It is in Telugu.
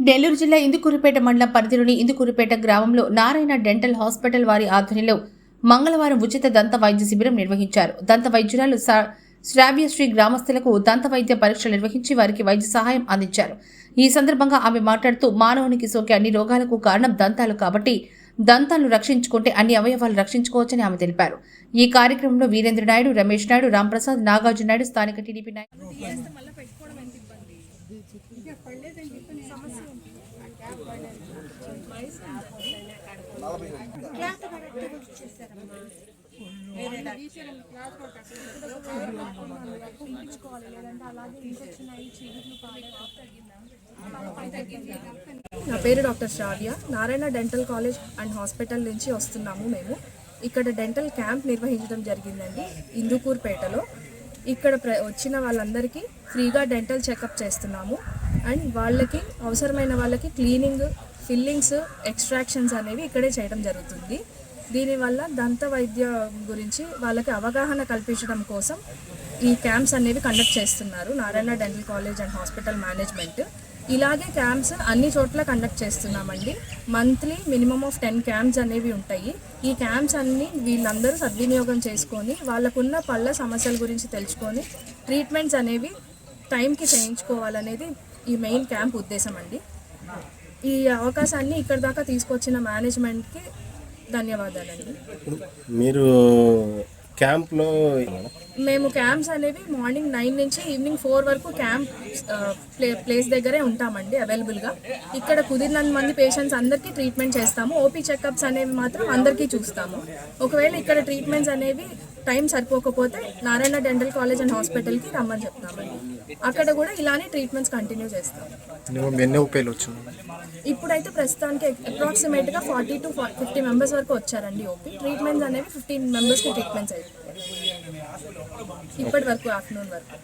నెల్లూరు జిల్లా ఇందుకూరుపేట మండలం పరిధిలోని ఇందుకూరుపేట గ్రామంలో నారాయణ డెంటల్ హాస్పిటల్ వారి ఆధ్వర్యంలో మంగళవారం ఉచిత దంత వైద్య శిబిరం నిర్వహించారు. దంత వైద్యురాలు సా- శ్రావ్యశ్రీ గ్రామస్తులకు దంత వైద్య పరీక్షలు నిర్వహించి వారికి వైద్య సహాయం అందించారు. ఈ సందర్భంగా ఆమె మాట్లాడుతూ మానవునికి సోకే అన్ని రోగాలకు కారణం దంతాలు కాబట్టి దంతాలను రక్షించుకుంటే అన్ని అవయవాలు రక్షించుకోవచ్చని ఆమె తెలిపారు. ఈ కార్యక్రమంలో వీరేంద్ర నాయుడు రమేష్ నాయుడు రాంప్రసాద్ నాగార్జున నాయుడు స్థానిక టీడీపీ నాయకులు నా పేరు doctor Sravya. Narayana dental college and hospital నుంచి వస్తున్నాము మేము. ఇక్కడ డెంటల్ క్యాంప్ నిర్వహించడం జరిగిందండి ఇందుకూర్పేటలో. ఇక్కడ ప్ర వచ్చిన వాళ్ళందరికీ ఫ్రీగా డెంటల్ చెకప్ చేస్తున్నాము. అండ్ వాళ్ళకి అవసరమైన వాళ్ళకి క్లీనింగ్ ఫిల్లింగ్స్ ఎక్స్ట్రాక్షన్స్ అనేవి ఇక్కడే చేయడం జరుగుతుంది. దీనివల్ల దంత వైద్య గురించి వాళ్ళకి అవగాహన కల్పించడం కోసం ఈ క్యాంప్స్ అనేవి కండక్ట్ చేస్తున్నారు. Narayana dental college and hospital management. ఇలాగే క్యాంప్స్ అన్ని చోట్ల కండక్ట్ చేస్తున్నామండి. Monthly minimum of ten camps అనేవి ఉంటాయి. ఈ క్యాంప్స్ అన్ని వీళ్ళందరూ సద్వినియోగం చేసుకొని వాళ్ళకున్న పళ్ళ సమస్యల గురించి తెలుసుకొని ట్రీట్మెంట్స్ అనేవి టైంకి చేయించుకోవాలనేది ఈ మెయిన్ క్యాంప్ ఉద్దేశం అండి. ఈ అవకాశాన్ని ఇక్కడ దాకా తీసుకొచ్చిన మేనేజ్మెంట్కి ధన్యవాదాలండి. మీరు క్యాంప్లో మేము క్యాంప్స్ అనేవి మార్నింగ్ నైన్ నుంచి ఈవినింగ్ ఫోర్ వరకు క్యాంప్ ప్లే ప్లేస్ దగ్గరే ఉంటామండి అవైలబుల్గా. ఇక్కడ కుదిరినంత మంది పేషెంట్స్ అందరికీ ట్రీట్మెంట్ చేస్తాము. ఓపీ చెకప్స్ అనేవి మాత్రం అందరికీ చూస్తాము. ఒకవేళ ఇక్కడ ట్రీట్మెంట్స్ అనేవి టైం సరిపోకపోతే నారాయణ డెంటల్ కాలేజ్ అండ్ హాస్పిటల్కి రమ్మని చెప్తామండి. అక్కడ కూడా ఇలానే ట్రీట్మెంట్స్ కంటిన్యూ చేస్తాం. ఇప్పుడైతే ప్రస్తుతానికి అప్రాక్సిమేట్గా ఫార్టీ టు ఫిఫ్టీ మెంబర్స్ వరకు వచ్చారండి ఓపీ. ట్రీట్మెంట్స్ అనేవి ఫిఫ్టీన్ మెంబర్స్కి ట్రీట్మెంట్స్ అయిపోయాయి. ఇప్పటి వరకు ఆఫ్టర్నూన్ వరకు.